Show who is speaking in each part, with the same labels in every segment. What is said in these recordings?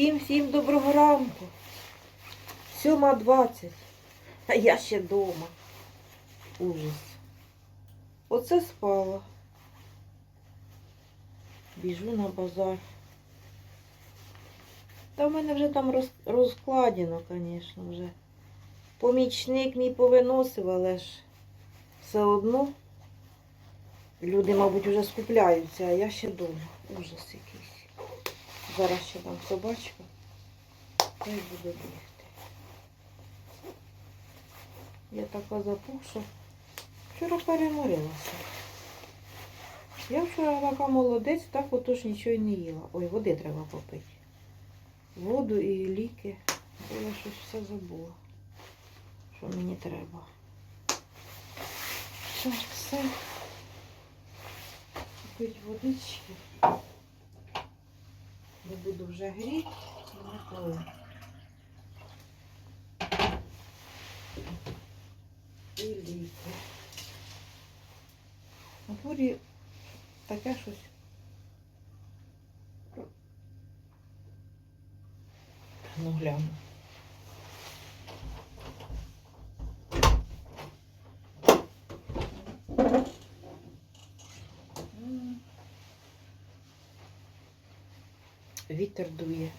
Speaker 1: Всім всім доброго ранку. Сьома двадцять. А я ще вдома. Ужас. Оце спала. Біжу на базар. Та в мене вже там роз, розкладено, звісно, вже. Помічник мій повиносив, але ж все одно люди, мабуть, вже скупляються, а я ще вдома. Ужас якийсь. Зараз ще там собачка. Та й буду бігти. Я така запухша. Вчора переморилася. Я вчора така молодець, так отож нічого й не їла. Ой, води треба попити. Воду і ліки. Бо я щось все забула. Що мені треба. Так, все. Пить водички. Не буду вже гріти, не коли. І ліки. На дворі таке щось. Ну, гляну. Вітер дує.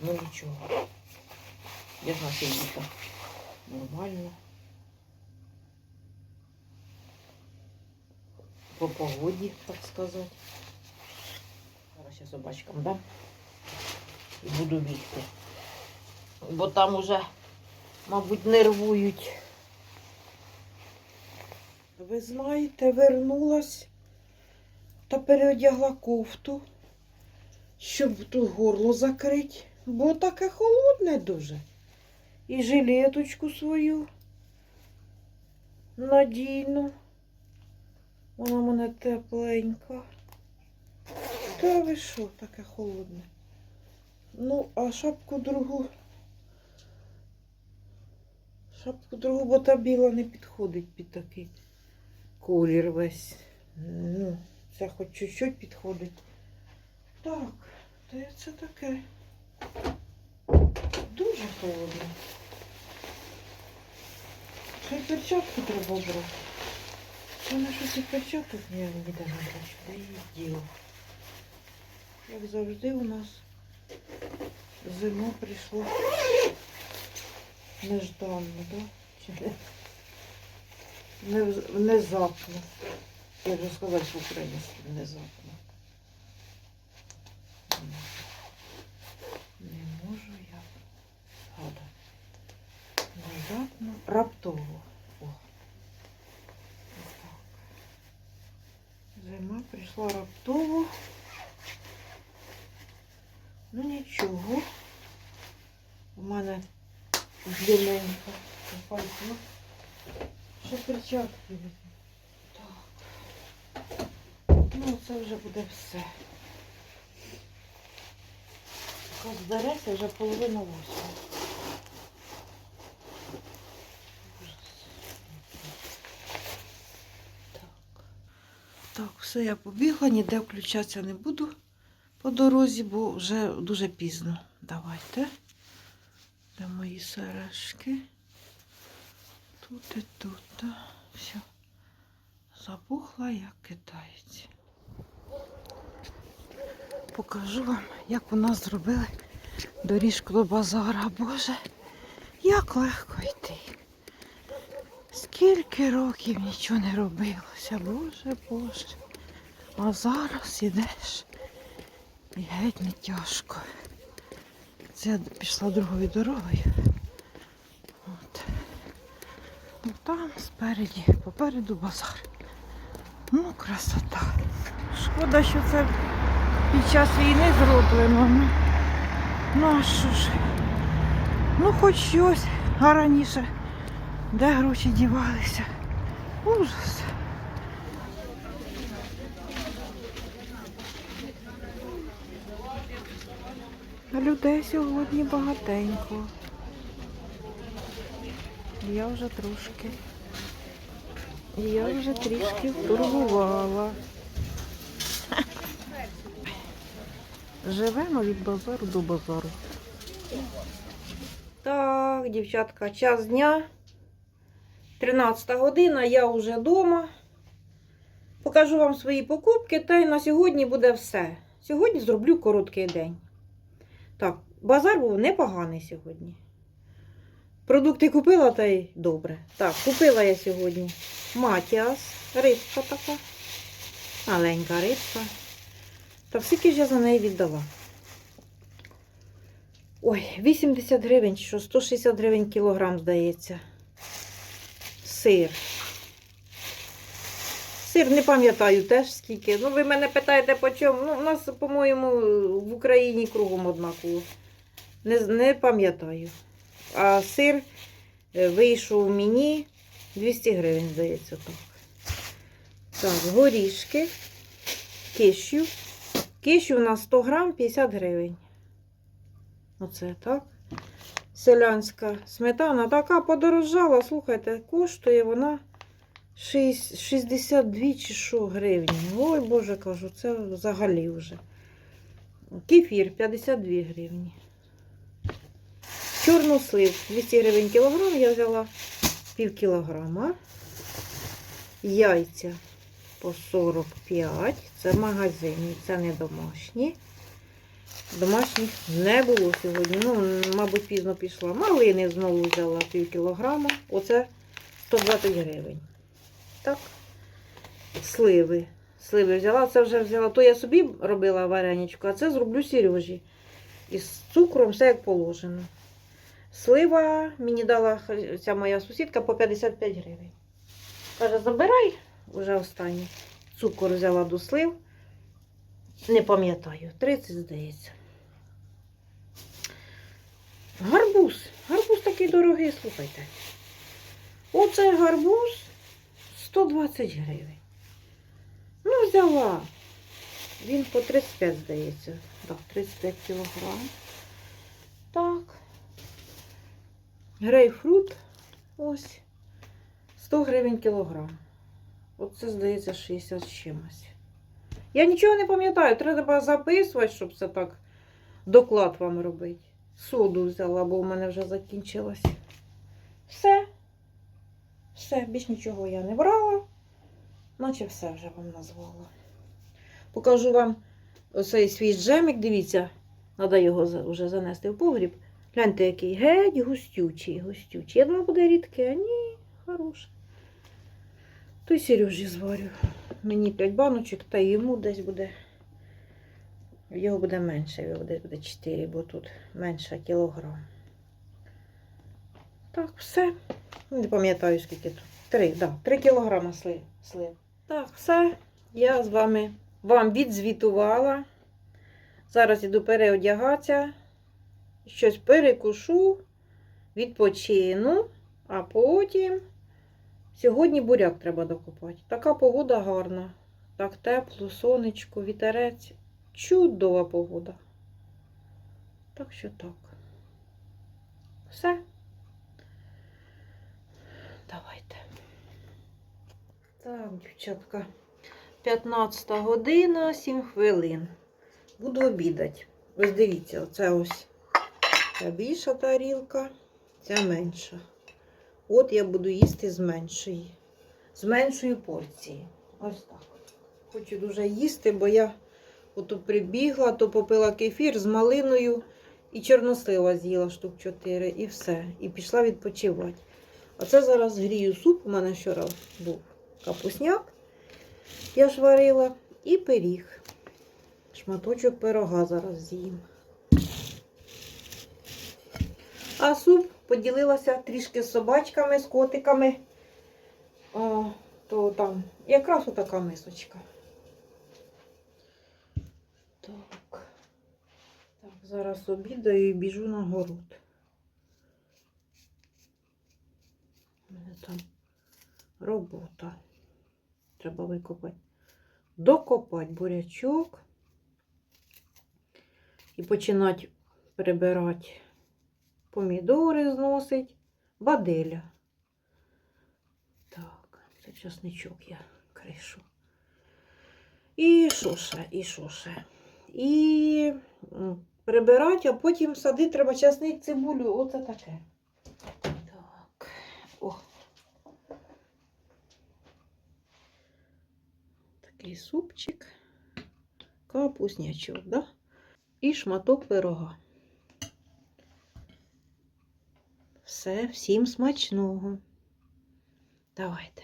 Speaker 1: Ну нічого. Я знаю, що літо. Нормально. По погоді, так сказати. Зараз я собачкам дам. І буду бігти. Бо там уже, мабуть, нервують. Ви знаєте, вернулась та переодягла кофту, щоб тут горло закрити, бо таке холодне дуже. І жилеточку свою надійну. Вона мене тепленька. Та ви що, таке холодне? Ну, а шапку другу. Шапку другу, бо та біла не підходить під такий колір весь. Ну, це хоч чуть-чуть підходить. Так, то це таке. Дуже холодно. Ще й перчатку треба брати. Це на щось і перчаток я не бачу. Де її діло. Як завжди у нас зима прийшла нежданно, да? Чи не? Не, внезапно. Як же сказати внезапно. Не можу я згадати. Внезапно, раптово. О. Отак. Зима прийшла раптово. Ну нічого. У мене длинненька пальто. Ще перчатки візьму. Ну, це вже буде все. Як збереться вже половина восьми. Так. Так, все, я побігла, ніде включатися не буду по дорозі, бо вже дуже пізно. Давайте. Де мої сережки? Тут і тут. Все. Запухла, як китаєць. Покажу вам, як у нас зробили доріжку до базара. Боже, як легко йти. Скільки років нічого не робилося, Боже, Боже. А зараз ідеш і геть не тяжко. Це я пішла другою дорогою. От. Ну там спереді, попереду базар. Ну, красота. Шкода, що це під час війни зроблено. Ну, а що ж? Ну хоч щось, а раніше де гроші дівалися. Ужас. Людей сьогодні багатенько. Я вже трошки. Я вже трішки вторгувала. Живемо від базару до базару. Так, дівчатка, час дня. 13 година, я вже вдома. Покажу вам свої покупки, та й на сьогодні буде все. Сьогодні зроблю короткий день. Так, базар був непоганий сьогодні. Продукти купила та й добре. Так, купила я сьогодні матіас, рибка така. Маленька рибка. Та скільки ж я за неї віддала? Ой, 80 гривень, що 160 гривень кілограм, здається. Сир. Сир не пам'ятаю теж скільки. Ну, ви мене питаєте по чому. Ну, у нас, по-моєму, в Україні кругом однаково. Не, не пам'ятаю. А сир е, вийшов мені 200 гривень, здається, так. Так, горішки, кишю. Кишю у нас 100 грам 50 гривень. Оце так. Селянська сметана така подорожала, слухайте, коштує вона 6 62 чи що гривні. Ой, Боже, кажу, це взагалі вже. Кефір 52 гривні. Чорнослив 200 гривень кілограм, я взяла пів кілограма. Яйця по 45. Це магазинні, це не домашні. Домашніх не було сьогодні. Ну, мабуть, пізно пішла. Малини знову взяла пів кілограма. Оце 120 гривень. Так. Сливи. Сливи взяла. Це вже взяла. То я собі робила вареничку, а це зроблю Сережі. Із цукром все як положено. Слива мені дала ця моя сусідка по 55 гривень. Каже, забирай вже останній. Цукор взяла до слив. Не пам'ятаю, 30, здається. Гарбуз. Гарбуз такий дорогий, слухайте. Оце гарбуз 120 гривень. Ну, взяла. Він по 35, здається. Так, 35 кілограм. Так. Грейпфрут. Ось. 100 гривень кілограм. Оце, здається, 60 з чимось. Я нічого не пам'ятаю, треба записувати, щоб це так доклад вам робити. Соду взяла, бо в мене вже закінчилось. Все. Все, більш нічого я не брала. Наче все вже вам назвала. Покажу вам оцей свій джемик, дивіться, треба його вже занести в погріб. Гляньте, який геть густючий, густючий. Я думаю, буде рідке, а ні, хороше. То й Сережі зварю. Мені 5 баночок, та йому десь буде. Його буде менше, його десь буде 4, бо тут менше кілограм. Так, все. Не пам'ятаю, скільки тут. 3, да, 3 кілограма слив. слив. Так, все. Я з вами вам відзвітувала. Зараз іду переодягатися. Щось перекушу, відпочину, а потім. Сьогодні буряк треба докопати. Така погода гарна. Так тепло, сонечко, вітерець. Чудова погода. Так що так. Все. Давайте. Так, дівчатка. 15 година, 7 хвилин. Буду обідати. Ось дивіться, оце ось ця більша тарілка, ця менша. От я буду їсти з меншої. З меншої порції. Ось так. Хочу дуже їсти, бо я ото прибігла, то попила кефір з малиною і чорнослива з'їла штук 4 і все. І пішла відпочивати. А це зараз грію суп. У мене вчора був капусняк. Я ж варила і пиріг. Шматочок пирога зараз з'їм. А суп поділилася трішки з собачками, з котиками. О, то там якраз отака мисочка. Так. Так, зараз обідаю і біжу на город. У мене там робота. Треба викопати. Докопати бурячок і починати прибирати помідори зносить, баделя. Так, це часничок я кришу. І що ще, і що ще?
Speaker 2: і прибирати, а потім садити треба часник, цибулю. Оце таке. Так. О. Такий супчик. Капуснячок, да? І шматок пирога. Все, всім смачного. Давайте.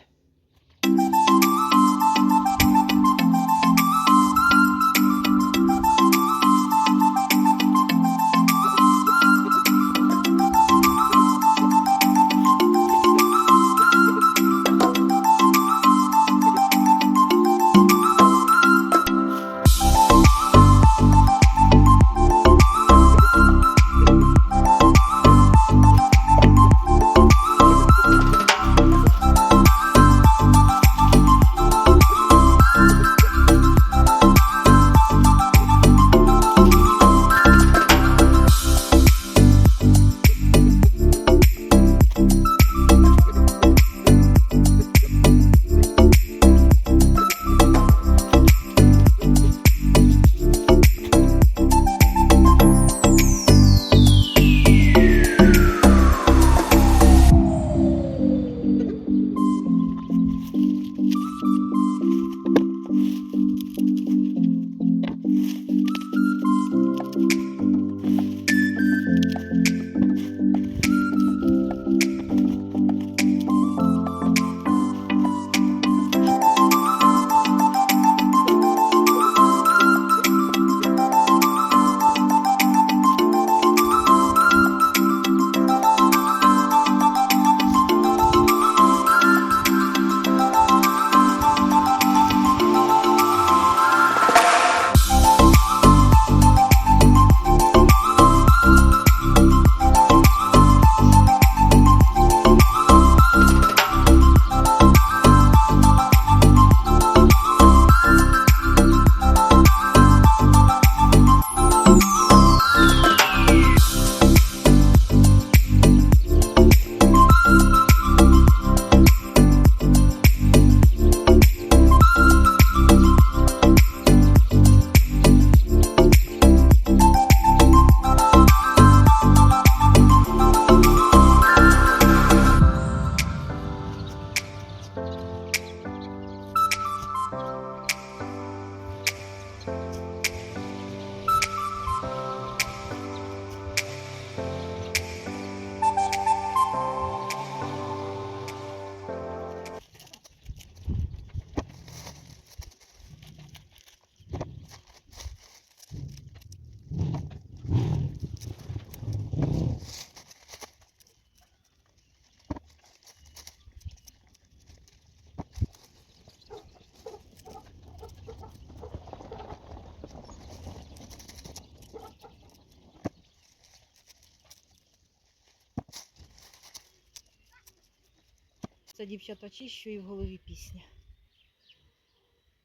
Speaker 1: Це дівчата чищу і в голові пісня.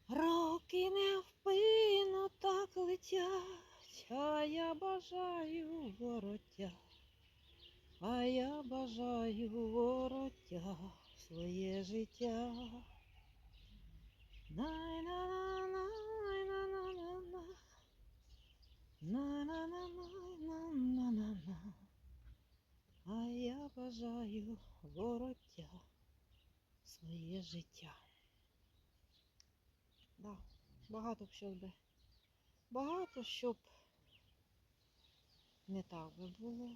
Speaker 1: Роки невпинно так летять, а я бажаю вороття, а я бажаю вороття в своє життя. Най-на-на-най-на-на-на-на. На-на-на-най-на-на-на-на. А я бажаю вороття своє життя. Да, багато б щось би. Багато щоб не так би було.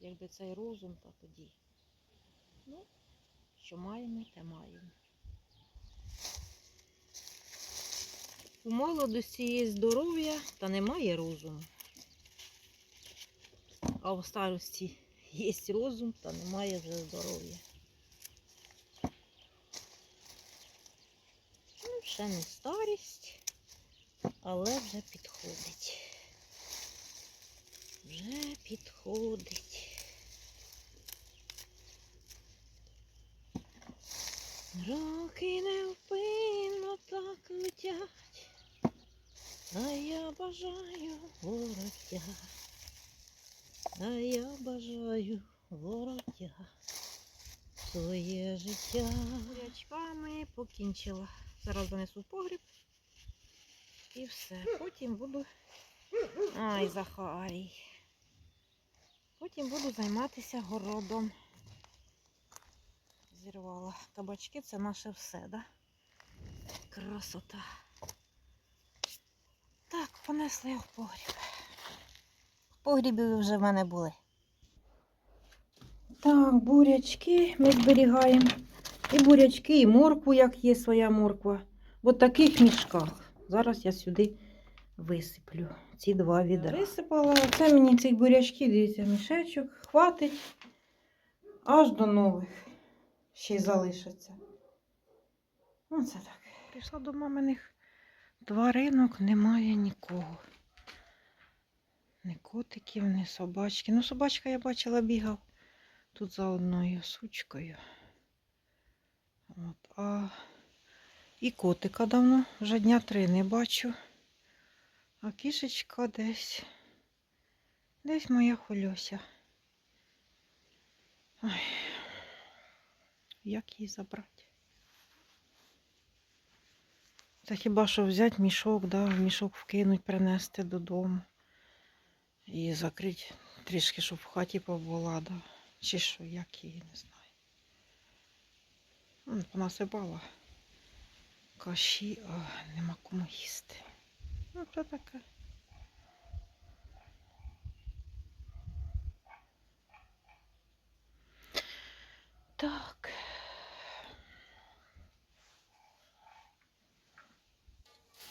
Speaker 1: Якби цей розум, то тоді. Ну, що маємо, те маємо. У молодості є здоров'я, та немає розуму. А в старості є розум, та немає вже здоров'я. Ну, ще не старість, але вже підходить. Вже підходить. Роки невпинно так летять, а я бажаю вороття, а я бажаю вороття своє життя. Рячками покінчила. Зараз занесу погріб І все. Потім буду. Ай, Захарій. Потім буду займатися городом. Зірвала. Кабачки це наше все, да? Красота. Так, понесли в погріб. В погрібі вже в мене були.
Speaker 2: Так, бурячки ми зберігаємо. І бурячки, і моркву, як є своя морква. В таких мішках. Зараз я сюди висиплю ці два відра. Висипала. Це мені цих бурячків, дивіться, мішечок. Хватить аж до нових. Ще й залишаться. Оце так.
Speaker 1: Прийшла до маминих тваринок, немає нікого. Ні котиків, ні собачки. Ну, собачка я бачила бігав тут за одною сучкою. От, а і котика давно, вже дня три не бачу. А кішечка десь. Десь моя хольося. Ой. Як її забрати? Та хіба що взяти мішок, да, мішок вкинуть, принести додому. І закрити трішки, щоб в хаті побула, да. Чи що, як її, не знаю. М, Понасипала каші, а нема кому їсти. Ну, то таке. Так.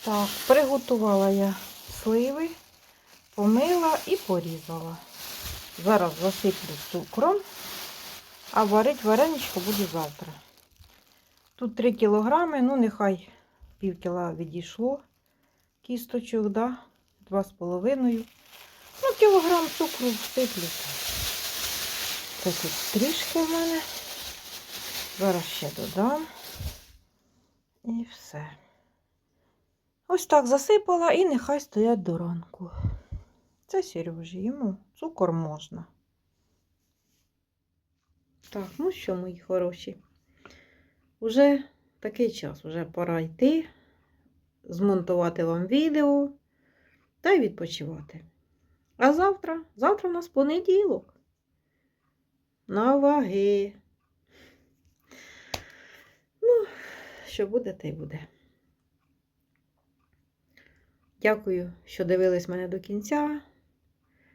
Speaker 2: Так, приготувала я сливи, помила і порізала. Зараз засиплю цукром, а варить вареничко буде завтра. Тут 3 кілограми, ну нехай пів кіла відійшло кісточок, да? 2,5. Ну, кілограм цукру всиплю. Це тут трішки в мене. Зараз ще додам. І все. Ось так засипала і нехай стоять до ранку. Це Сережі, йому цукор можна. Так, ну що, мої хороші? Уже такий час, вже пора йти, змонтувати вам відео та й відпочивати. А завтра, завтра у нас понеділок. На ваги. Ну, що буде, те й буде. Дякую, що дивились мене до кінця,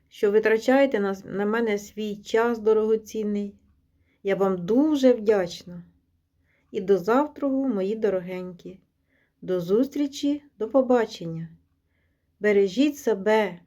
Speaker 2: що витрачаєте на, мене свій час дорогоцінний. Я вам дуже вдячна. І до завтра, мої дорогенькі. До зустрічі, до побачення. Бережіть себе,